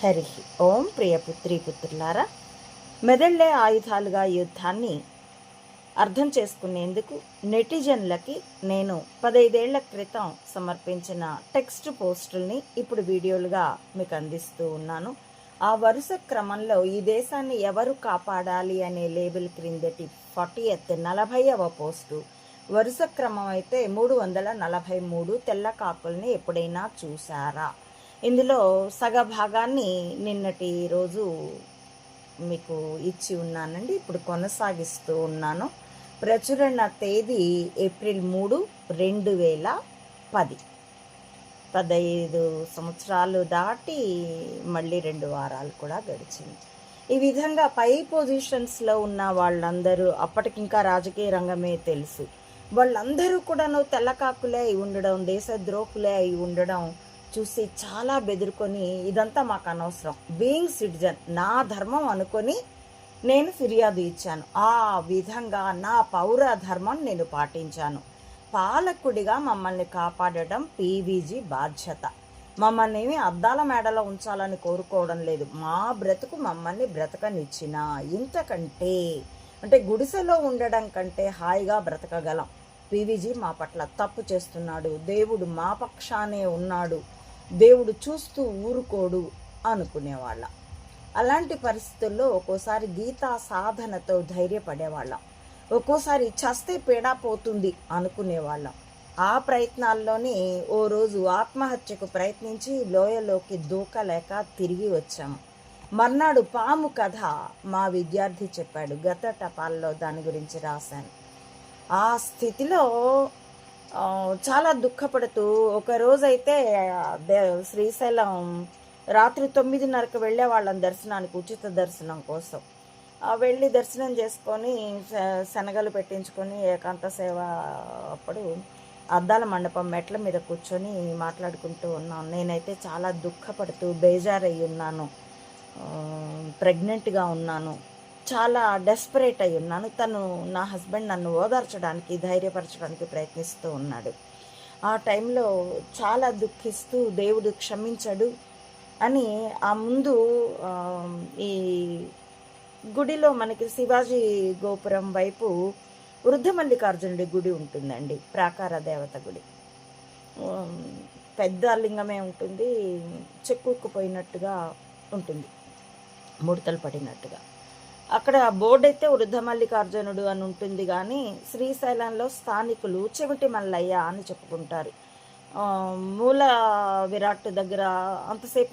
హరి ఓం ప్రియపుత్రి పుత్రులారా మెదళ్ళే ఆయుధాలుగా యుద్ధాన్ని అర్థం చేసుకునేందుకు నెటిజన్లకి నేను పదైదేళ్ళ క్రితం సమర్పించిన టెక్స్ట్ పోస్టుల్ని ఇప్పుడు వీడియోలుగా మీకు అందిస్తూ ఉన్నాను. ఆ వరుస క్రమంలో ఈ దేశాన్ని ఎవరు కాపాడాలి అనే లేబుల్ క్రిందటి ఫార్టీ ఎత్ నలభైవ పోస్టు. వరుస క్రమం అయితే మూడు వందల నలభై మూడు తెల్ల కాకుల్ని ఎప్పుడైనా చూసారా ఇందులో సగ భాగాన్ని నిన్నటి రోజు మీకు ఇచ్చి ఉన్నానండి. ఇప్పుడు కొనసాగిస్తూ ఉన్నాను. ప్రచురణ తేదీ ఏప్రిల్ మూడు రెండు వేల పది. పదహైదు సంవత్సరాలు దాటి మళ్ళీ రెండు వారాలు కూడా గడిచింది. ఈ విధంగా పై పొజిషన్స్లో ఉన్న వాళ్ళందరూ అప్పటికింకా రాజకీయ రంగమే తెలుసు. వాళ్ళందరూ కూడాను తెల్లకాకులే అయి ఉండడం దేశద్రోహులే అయి ఉండడం చూసి చాలా బెదురుకొని ఇదంతా మాకు అనవసరం. బీయింగ్ సిటిజన్ నా ధర్మం అనుకొని నేను ఫిర్యాదు ఇచ్చాను. ఆ విధంగా నా పౌర ధర్మం నేను పాటించాను. పాలకుడిగా మమ్మల్ని కాపాడటం పీవీజీ బాధ్యత. మమ్మల్ని ఏమి అద్దాల మేడలో ఉంచాలని కోరుకోవడం లేదు. మా బ్రతుకు మమ్మల్ని బ్రతకనిచ్చిన ఇంతకంటే అంటే గుడిసెలో ఉండడం కంటే హాయిగా బ్రతకగలం. పీవీజీ మా పట్ల తప్పు చేస్తున్నాడు. దేవుడు మా పక్షానే ఉన్నాడు. దేవుడు చూస్తూ ఊరుకోడు అనుకునేవాళ్ళం. అలాంటి పరిస్థితుల్లో ఒక్కోసారి గీతా సాధనతో ధైర్యపడేవాళ్ళం. ఒక్కోసారి చస్తే పీడా పోతుంది అనుకునేవాళ్ళం. ఆ ప్రయత్నాల్లోనే ఓ రోజు ఆత్మహత్యకు ప్రయత్నించి లోయలోకి దూకలేక తిరిగి వచ్చాము మర్నాడు పాము కథ మా విద్యార్థి చెప్పాడు గత టపాల్లో దాని గురించి రాశాను. ఆ స్థితిలో చాలా దుఃఖపడుతూ ఒకరోజైతే దే- శ్రీశైలం రాత్రి తొమ్మిదిన్నరకు వెళ్ళే వాళ్ళం దర్శనానికి ఉచిత దర్శనం కోసం. వెళ్ళి దర్శనం చేసుకొని శ- శనగలు పెట్టించుకొని ఏకాంత సేవ అప్పుడు అద్దాల మండపం మెట్ల మీద కూర్చొని మాట్లాడుకుంటూ ఉన్నాను నేనైతే చాలా దుఃఖపడుతూ బేజారయ్యి ఉన్నాను. ప్రెగ్నెంట్గా ఉన్నాను. చాలా డెస్పరేట్ అయి ఉన్నాను. తను నా హస్బెండ్ నన్ను ఓదార్చడానికి ధైర్యపరచడానికి ప్రయత్నిస్తూ ఉన్నాడు. ఆ టైంలో చాలా దుఃఖిస్తూ దేవుడు క్షమించడు అని ఆ ముందు ఈ గుడిలో మనకి శివాజీ గోపురం వైపు వృద్ధ మల్లికార్జునుడి గుడి ఉంటుందండి ప్రాకార దేవత గుడి. పెద్ద లింగమే ఉంటుంది చెక్కుకుపోయినట్టుగా ఉంటుంది ముడతలు పడినట్టుగా. అక్కడ బోర్డు అయితే వృద్ధమల్లికార్జునుడు అని ఉంటుంది కానీ శ్రీశైలంలో స్థానికులు చెవిటి మల్లయ్య అని చెప్పుకుంటారు. మూల విరాట్ దగ్గర అంతసేపు